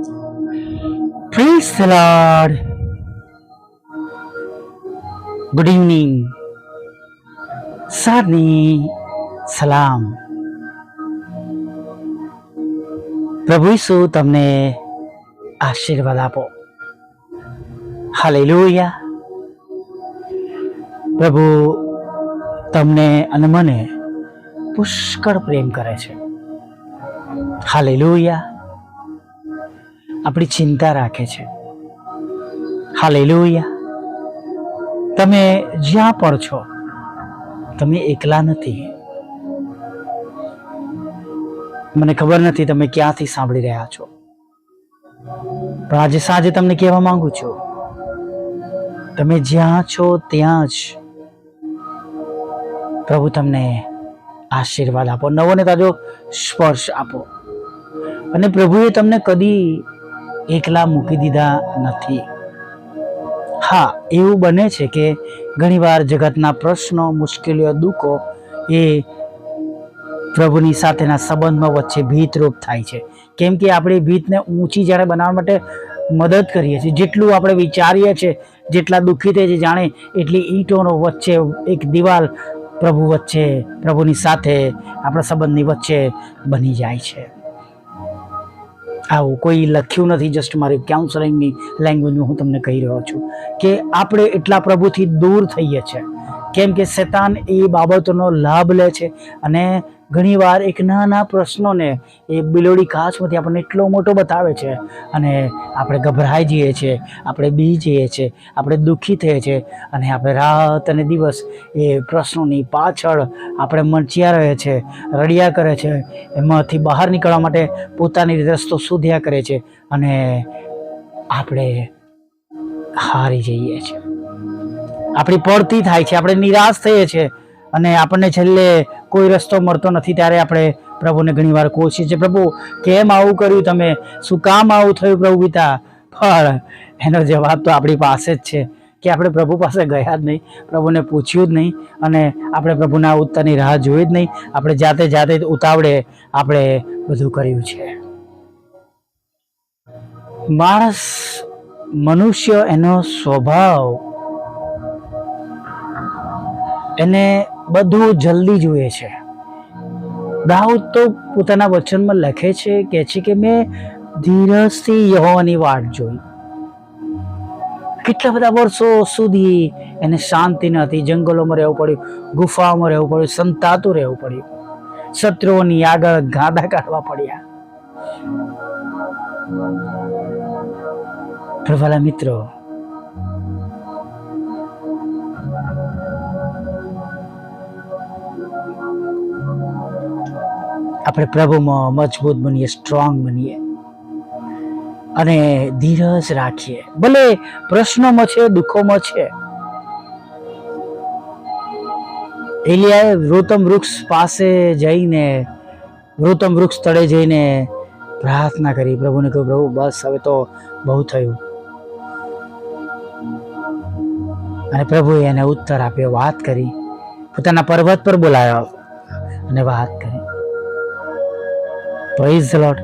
The Lord. Good evening. સારની સલામ પ્રભુ ઈસુ તમને આશીર્વાદ આપો હાલેલુયા પ્રભુ તમને અને મને પુષ્કળ પ્રેમ કરે છે હાલેલુયા આપણી ચિંતા રાખે છે. હાલેલુયા. તમે જ્યાં પણ છો, તમે એકલા નથી. મને ખબર નથી તમે ક્યાંથી સાંભળી રહ્યા છો. પણ આજે સાંજે તમને કહેવા માંગુ છું, તમે જ્યાં છો ત્યાં જ પ્રભુ તમને આશીર્વાદ આપો, નવો ને તાજો સ્પર્શ આપો. અને પ્રભુએ તમને કદી એકલા મૂકી દીધા નથી. હા, એવું બને છે કે ઘણીવાર જગતના પ્રશ્નો, મુશ્કેલીઓ, દુઃખો એ પ્રભુની સાથેના સંબંધમાં વચ્ચે ભીતરૂપ થાય છે. કેમ કે આપણે ભીતને ઊંચી જ્યારે બનાવવા માટે મદદ કરીએ છીએ. જેટલું આપણે વિચારીએ છીએ, જેટલા દુઃખી થઈએ છીએ, જાણે એટલી ઈંટોનો વચ્ચે એક દિવાલ પ્રભુ વચ્ચે, પ્રભુની સાથે આપણા સંબંધની વચ્ચે બની જાય છે. આવું કોઈ લખ્યું નથી જસ્ટ મારી કાઉન્સલિંગની લેંગ્વેજમાં હું તમને કહી રહ્યો છું કે આપણે એટલા પ્રભુથી દૂર થઈએ છીએ. કેમ કે શેતાન એ બાબતોનો લાભ લે છે અને ઘણીવાર એક નાના પ્રશ્નોને એ બિલોડી કાચમાંથી આપણને એટલો મોટો બતાવે છે અને આપણે ગભરાઈ જઈએ છીએ, આપણે બી જઈએ છીએ, આપણે દુઃખી થઈએ છીએ અને આપણે રાત અને દિવસ એ પ્રશ્નોની પાછળ આપણે મચિયા રહે છે, રડિયા કરે છે, એમાંથી બહાર નીકળવા માટે પોતાની રસ્તો શોધ્યા કરે છે અને આપણે હારી જઈએ છીએ. આપણી પડતી થાય છે, આપણે નિરાશ થઈએ છીએ અને આપણને છેલ્લે કોઈ રસ્તો મળતો નથી ત્યારે આપણે પ્રભુને ઘણીવાર કોશીએ છીએ પ્રભુ, કેમ આવું કર્યું તમે? શું કામ આવું થયું પ્રભુ પિતા? પણ એનો જવાબ તો આપણી પાસે જ છે કે આપણે પ્રભુ પાસે ગયા જ નહીં, પ્રભુને પૂછ્યું જ નહીં અને આપણે પ્રભુના ઉત્તરની રાહ જોઈ જ નહીં. આપણે જાતે જાતે ઉતાવળે આપણે બધું કર્યું છે. માણસ, મનુષ્ય એનો સ્વભાવ એને બધું જલ્દી જોઈએ છે. દાઉદ તો પોતાના વચનમાં લખે છે, કે છે કે મેં ધીરજથી યહોવાની વાટ જોઈ. કેટલા બધા વર્ષો સુધી એને શાંતિ નથી જંગલોમાં રહેવું પડ્યું, ગુફાઓમાં રહેવું પડ્યું, સંતાતું રહેવું પડ્યું. શત્રુઓની આગળ ગાંધા કાઢવા પડ્યા. પ્રભાલા મિત્રો આપણે પ્રભુમાં મજબૂત બનીએ સ્ટ્રોંગ બનીએ અને ધીરજ રાખીએ. ભલે પ્રશ્નોમાં છે, દુઃખોમાં છે. એલિયાએ વૃતમ વૃક્ષ પાસે જઈને વૃતમ વૃક્ષ તળે જઈને પ્રાર્થના કરી. પ્રભુને કહ્યું, પ્રભુ, બસ હવે તો બહુ થયું. અને પ્રભુએ એને ઉત્તર આપ્યો, વાત કરી. પોતાના પર્વત પર બોલાયો અને વાત કરી. પ્રેઝ લોર્ડ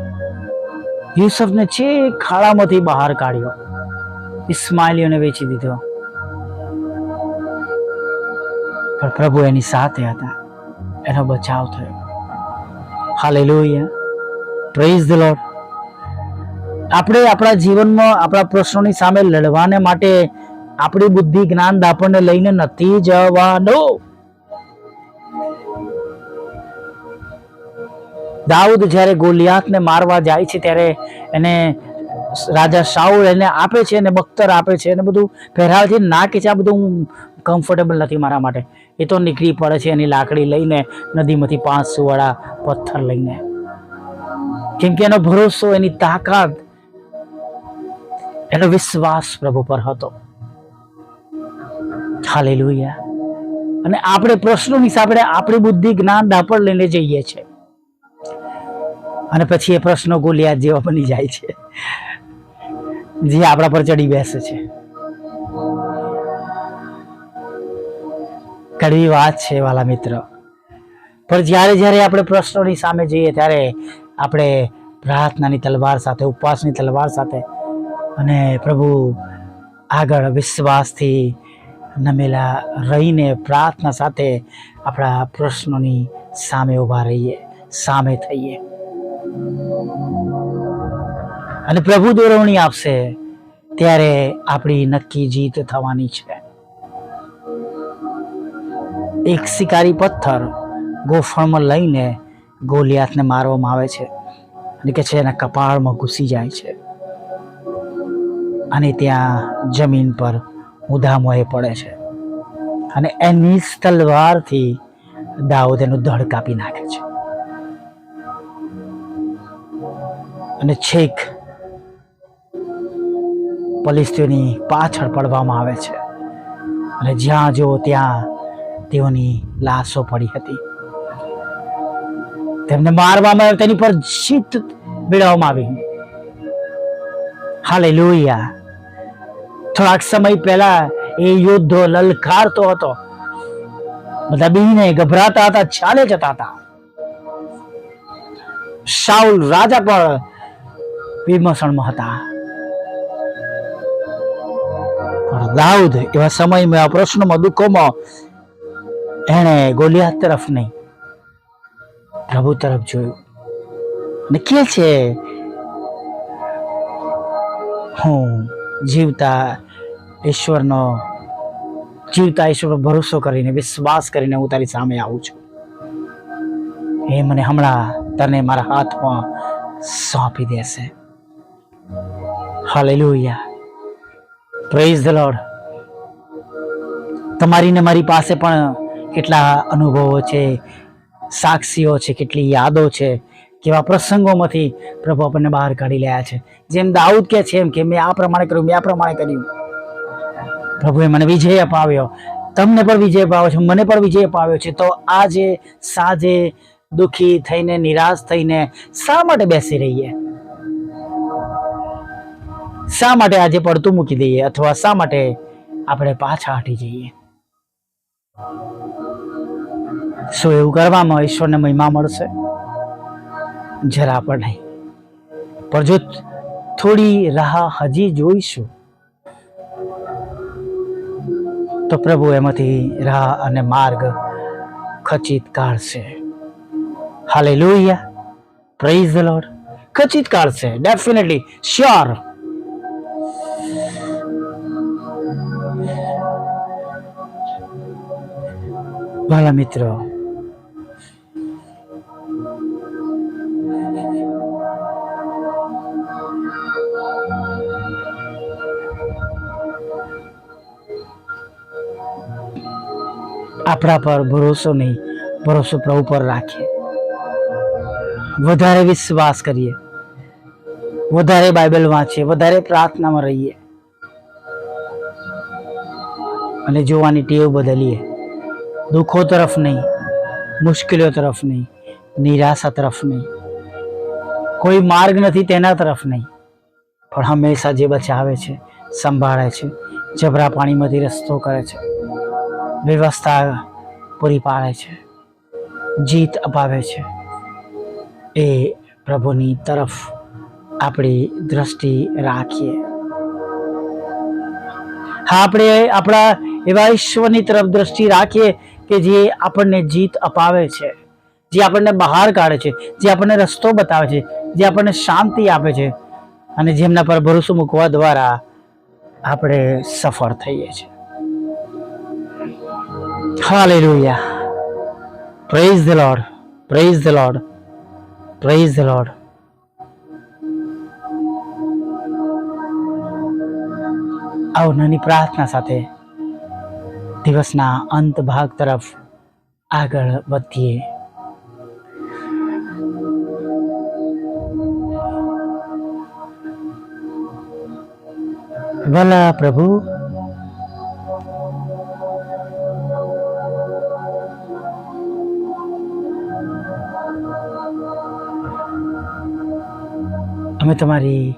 ખાડામાંથી બહાર કાઢ્યો, ઇસ્માઇલીઓને વેચી દીધો. પણ પ્રભુ એની સાથે હતા. એનો બચાવ થયો. હાલેલુયા પ્રેઝ ધ લોર્ડ આપણે આપણા જીવનમાં, આપણા પ્રશ્નોની સામે લડવાને માટે આપણી બુદ્ધિ જ્ઞાન દાપણને લઈને નથી જવાનું. દાઉદ જ્યારે ગોલિયાતને મારવા જાય છે ત્યારે એને રાજા શાઉલ એને આપે છે અને બખ્તર આપે છે અને બધું પહેરાવે ના કે છે. આ બધું હું કમ્ફર્ટેબલ નથી મારા માટે. એ તો નીકળી પડે છે એની લાકડી લઈને નદીમાંથી પાંચ સુવાળા પથ્થર લઈને. કેમ કે એનો ભરોસો, એની તાકાત, એનો વિશ્વાસ પ્રભુ પર હતો. હાલેલુયા અને આપણે પ્રશ્નોની સામે આપણી બુદ્ધિ જ્ઞાન દાપડ લઈને જઈએ છીએ. અને પછી એ પ્રશ્નો ગોલિયાત જેવા બની જાય છે. જે આપણા પર ચડી બેસે છે. કડવી વાત છે વાલા મિત્ર. પણ જ્યારે જ્યારે આપણે પ્રશ્નોની સામે જઈએ ત્યારે આપણે પ્રાર્થનાની તલવાર સાથે, ઉપવાસની તલવાર સાથે અને પ્રભુ આગળ વિશ્વાસથી નમેલા રહીને પ્રાર્થના સાથે આપણા પ્રશ્નોની સામે ઊભા રહીએ, સામે થઈએ. અને પ્રભુ દોરવણી આપશે ત્યારે આપણી નક્કી જીત થવાની છે. એક શિકારી પથ્થર ગોફણમાં લઈને ગોલિયાતને મારવામાં આવે છે અને કે છે, એના કપાળમાં ઘૂસી જાય છે. અને ત્યાં જમીન પર ઉધામોએ પડે છે અને એની તલવારથી દાઉદ એનું ધડ કાપી નાખે છે. અને છેક પલિસ્તીઓની પાછળ પડવામાં આવે છે. અને જ્યાં જો ત્યાં તેઓની લાશો પડી હતી. તેમને મારવામાં આવ્યા, તેની પર જીત મેળવવામાં આવી. હાલે થોડાક સમય પહેલા એ યોદ્ધો લલકારતો હતો. બધા બીને ગભરાતા હતા, ચાલે જતા હતા. શાઉલ રાજા પણ વિમર્શણમાં હતા. પણ દાઉદ એવા સમયમાં આ પ્રશ્નોમાં, દુઃખોમાં એણે ગોલિયાત તરફ નહીં, પ્રભુ તરફ જોયું. ને કે છે, હું જીવતા ઈશ્વરનો, જીવતા ઈશ્વર ભરોસો કરીને, વિશ્વાસ કરીને હું તારી સામે આવું છું. એ મને હમણાં તને મારા હાથમાં સોંપી દેશે. હાલેલુયા. પ્રેઝ ધ લોર્ડ તમારી ને મારી પાસે પણ કેટલા અનુભવો છે, સાક્ષીઓ છે, કેટલી યાદો છે, કેવા પ્રસંગોમાંથી પ્રભુ આપણને બહાર કાઢી રહ્યા છે. જેમ દાઉદ કે છે એમ કે મેં આ પ્રમાણે કર્યું, મેં આ પ્રમાણે કર્યું. પ્રભુએ મને વિજય અપાવ્યો. તમને પણ વિજય અપાવ્યો છે, મને પણ વિજય અપાવ્યો છે. તો આજે સાંજે દુઃખી થઈને, નિરાશ થઈને શા માટે બેસી રહીએ? શા માટે આજે પડતું મૂકી દઈએ અથવા શા માટે આપણે પાછા હટી જઈએ? શું એવું કરવામાં ઈશ્વરને મહિમા મળશે? જરા પણ નહીં. પણ જો થોડી રાહ હજી જોઈશું, તો પ્રભુ એમાંથી રાહ અને માર્ગ ખચિત કાઢશે. Hallelujah praise the lord ખચિત કાઢશે. ડેફિનેટલી શ્યોર વાલા મિત્રો. આપણા પર ભરોસો નહીં, ભરોસો પ્રભુ પર રાખીએ વધારે વિશ્વાસ કરીએ. વધારે બાઇબલ વાંચીએ, વધારે પ્રાર્થનામાં રહીએ. અને જોવાની ટેવ બદલીએ. દુઃખો તરફ નહીં મુશ્કેલીઓ તરફ નહીં નિરાશા તરફ નહીં કોઈ માર્ગ નથી તેના તરફ નહીં પણ હંમેશા જે બચાવે છે સંભાળે છે જબરા પાણીમાંથી રસ્તો કરે છે વ્યવસ્થા પૂરી પાડે છે જીત અપાવે છે એ પ્રભુની તરફ આપણી દ્રષ્ટિ રાખીએ હા આપણે આપણા એવા ઈશ્વરની તરફ દ્રષ્ટિ રાખીએ કે જે આપણને જીત અપાવે છે, જે આપણને બહાર કાઢે છે, જે આપણને રસ્તો બતાવે છે, જે આપણને શાંતિ આપે છે અને જેમના પર ભરોસો મૂકવા દ્વારા આપણે સફળ થઈએ છીએ. Hallelujah praise the lord praise the lord praise the lord આવો નાની પ્રાર્થના સાથે દિવસના અંત ભાગ તરફ આગળ વધીએ. ભલા પ્રભુ. અમે તમારી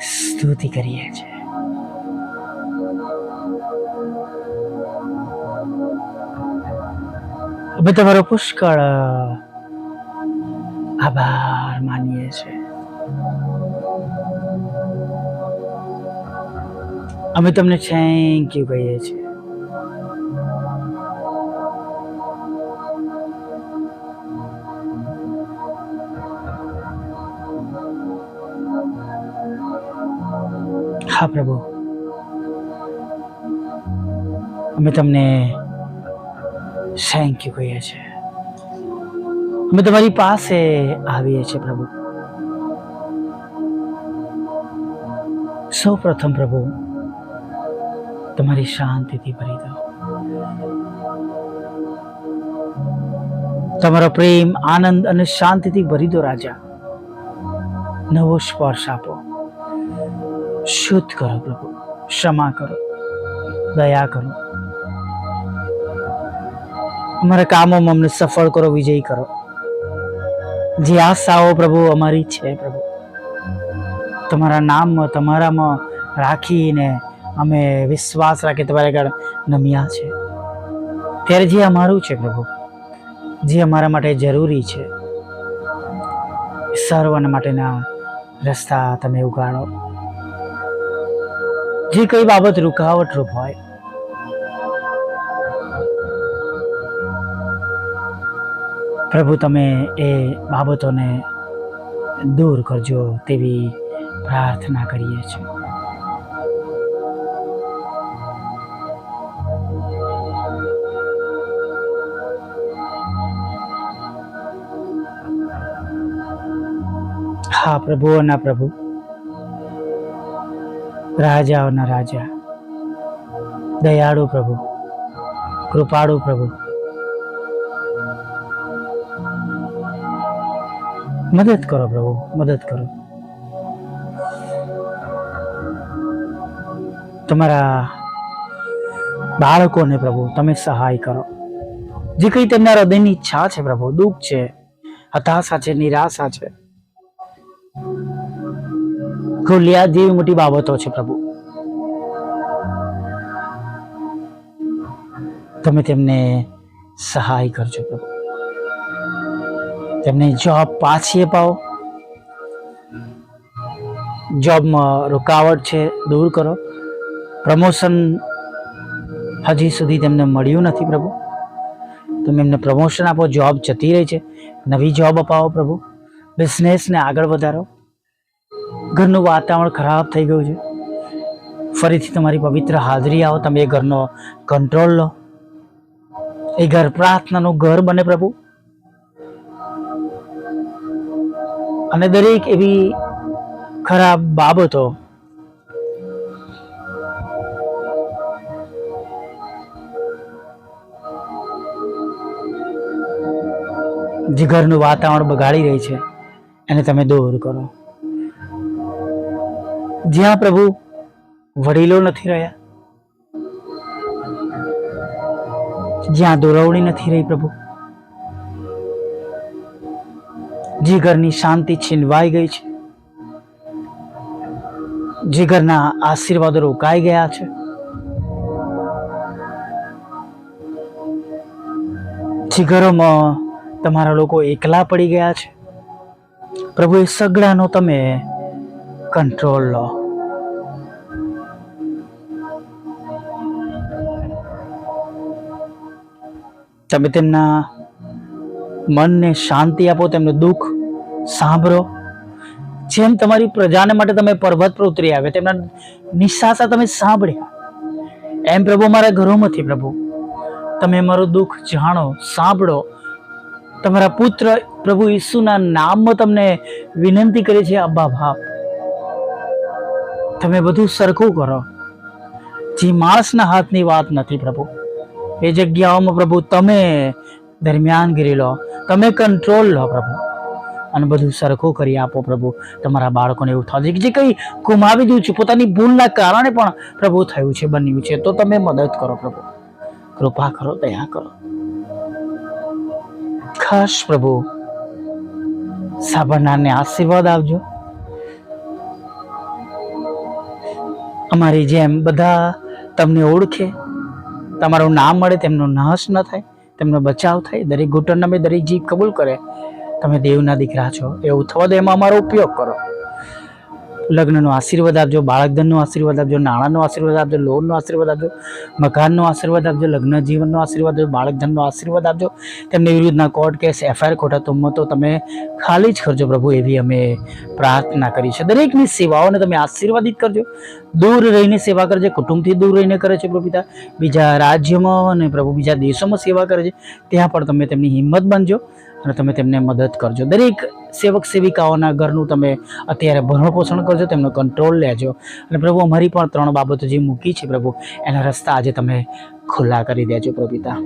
સ્તુતિ કરીએ છીએ. અમે તમારો પુષ્કળ આભાર માનીએ છીએ. અમે તમને થેન્ક યુ કહીએ છીએ. હા પ્રભુ. અમે તમને થેન્ક યુ કહીએ છીએ. અમે તમારી પાસે આવીએ છીએ, પ્રભુ. સૌ પ્રથમ પ્રભુ, તમારી શાંતિથી ભરી દો. તમારો પ્રેમ, આનંદ અને શાંતિથી ભરી દો, રાજા. નવો સ્પર્શ આપો. શુદ્ધ કરો, પ્રભુ. ક્ષમા કરો. દયા કરો. અમારા કામોમાં અમને સફળ કરો, વિજય કરો. જે આશાઓ પ્રભુ અમારી છે પ્રભુ. તમારા નામમાં, તમારામાં રાખીને અમે વિશ્વાસ રાખી તમારા આગળ નમ્યા છે. ત્યારે જે અમારું છે પ્રભુ, જે અમારા માટે જરૂરી છે, સર્વના માટેના રસ્તા તમે ઉગાડો. જે કઈ બાબત રૂકાવટ રૂપ હોય પ્રભુ, તમે એ બાબતોને દૂર કરજો તેવી પ્રાર્થના કરીએ છીએ. હા પ્રભુઓના પ્રભુ. રાજાઓના રાજા. દયાળુ પ્રભુ. કૃપાળુ પ્રભુ. મદદ કરો પ્રભુ, મદદ કરો. તમારા બાળકોને પ્રભુ તમે સહાય કરો. જે કંઈ તેમના હૃદયની ઈચ્છા છે પ્રભુ, દુઃખ છે, હતાશા છે, નિરાશા છે ગોલિયા જેવી મોટી બાબતો છે પ્રભુ. તમે તેમને સહાય કરજો પ્રભુ. તેમને જોબ પાછી અપાવો. જોબમાં રૂકાવટ છે, દૂર કરો. પ્રમોશન હજી સુધી તેમને મળ્યું નથી પ્રભુ. તમે એમને પ્રમોશન આપો જોબ જતી રહી છે. નવી જોબ અપાવો પ્રભુ. બિઝનેસને આગળ વધારો. ઘરનું વાતાવરણ ખરાબ થઈ ગયું છે. ફરીથી તમારી પવિત્ર હાજરી આવો. તમે એ ઘરનો કંટ્રોલ લો. એ ઘર પ્રાર્થનાનું ઘર બને પ્રભુ. અને દરેક એવી ખરાબ બાબતો જે ઘરનું વાતાવરણ બગાડી રહી છે, એને તમે દૂર કરો. જ્યાં પ્રભુ વડીલો નથી રહ્યા, જ્યાં દોરવણી નથી રહી પ્રભુ જે ઘરની શાંતિ છીનવાઈ ગઈ છે. જે ઘરના આશીર્વાદો રોકાઈ ગયા છે. જે ઘરોમાં તમારા લોકો એકલા પડી ગયા છે. પ્રભુ, એ સગડાનો તમે કંટ્રોલ લો. તમે તેમના મનને શાંતિ આપો, તેમનું દુઃખ સાંભળો. જેમ તમારી પ્રજાને માટે તમે પર્વત પર ઉતરી આવ્યા, તેમના નિશાસા તમે સાંભળ્યા. એમ પ્રભુ મારા ઘરોમાંથી પ્રભુ, તમે મારું દુઃખ જાણો, સાંભળો. તમારા પુત્ર પ્રભુ ઈસુના નામમાં તમને વિનંતી કરી છે, અબ્બા ભાપ તમે બધું સરખું કરો. જે માણસના હાથની વાત નથી પ્રભુ, એ જગ્યાઓમાં પ્રભુ તમે દરમિયાનગીરી લો. તમે કંટ્રોલ લો પ્રભુ. અને બધું સરખું કરી આપો પ્રભુ. તમારા બાળકોને એવું થશે કે જે કંઈ ગુમાવી દઉં છું, પોતાની ભૂલના કારણે પણ પ્રભુ થયું છે, બન્યું છે, તો તમે મદદ કરો પ્રભુ. કૃપા કરો, દયા કરો. ખાસ પ્રભુ સાબરનાને આશીર્વાદ આપજો. અમારી જેમ બધા તમને ઓળખે, તમારું નામ મળે, તેમનો નાશ ન થાય. તેમનો બચાવ થાય, દરેક ઘૂંટણ અમે દરેક જીભ કબૂલ કરે, તમે દેવના દીકરા છો, એવું થવા દે, એમાં અમારો ઉપયોગ કરો. લગ્નનો આશીર્વાદ આપજો, બાળકધનનો આશીર્વાદ આપજો, નાણાંનો આશીર્વાદ આપજો, લોનનો આશીર્વાદ આપજો, મકાનનો આશીર્વાદ આપજો લગ્ન જીવનનો આશીર્વાદ આપજો, બાળકધનનો આશીર્વાદ આપજો. તેમની વિરુદ્ધના કોર્ટ કેસ, એફઆઈઆર ખોટા તુમ્મતો તમે ખાલી જ કરજો પ્રભુ, એવી અમે પ્રાર્થના કરી છે. દરેકની સેવાઓને તમે આશીર્વાદિત કરજો. દૂર રહીને સેવા કરજે, કુટુંબથી દૂર રહીને કરે છે પ્રભુ પિતા. બીજા રાજ્યમાં અને પ્રભુ બીજા દેશોમાં સેવા કરે છે, ત્યાં પણ તમે તેમની હિંમત બનજો. અને તમે તેમને મદદ કરજો. દરેક સેવક સેવિકાઓના ઘરનું તમે અત્યારે ભરણ પોષણ કરજો, તેમનો કંટ્રોલ લેજો. અને પ્રભુ, અમારી પણ ત્રણ બાબતો જે મૂકી છે પ્રભુ, એના રસ્તા આજે તમે ખુલ્લા કરી દેજો પ્રભુ પિતા.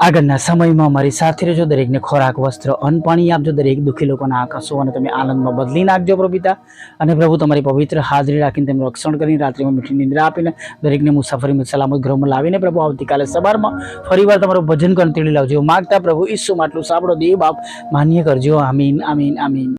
આગળના સમયમાં મારી સાથે રહેજો. દરેકને ખોરાક, વસ્ત્ર, અન્ન, પાણી આપજો. દરેક દુઃખી લોકોના આકાશો અને તમે આનંદમાં બદલી નાખજો પ્રભુતા અને પ્રભુ, તમારી પવિત્ર હાજરી રાખીને તેમનું રક્ષણ કરીને રાત્રિમાં મીઠી નિંદ્રા આપીને દરેકને મુસાફરીમાં સલામત ગૃહમાં લાવીને પ્રભુ, આવતીકાલે સવારમાં ફરીવાર તમારું ભજન કરીને તેડી લાવજો. માગતા પ્રભુ ઈસુમાં આટલું સાંભળો. દેવ બાપ, માન્ય કરજો. આમીન આમીન આમીન.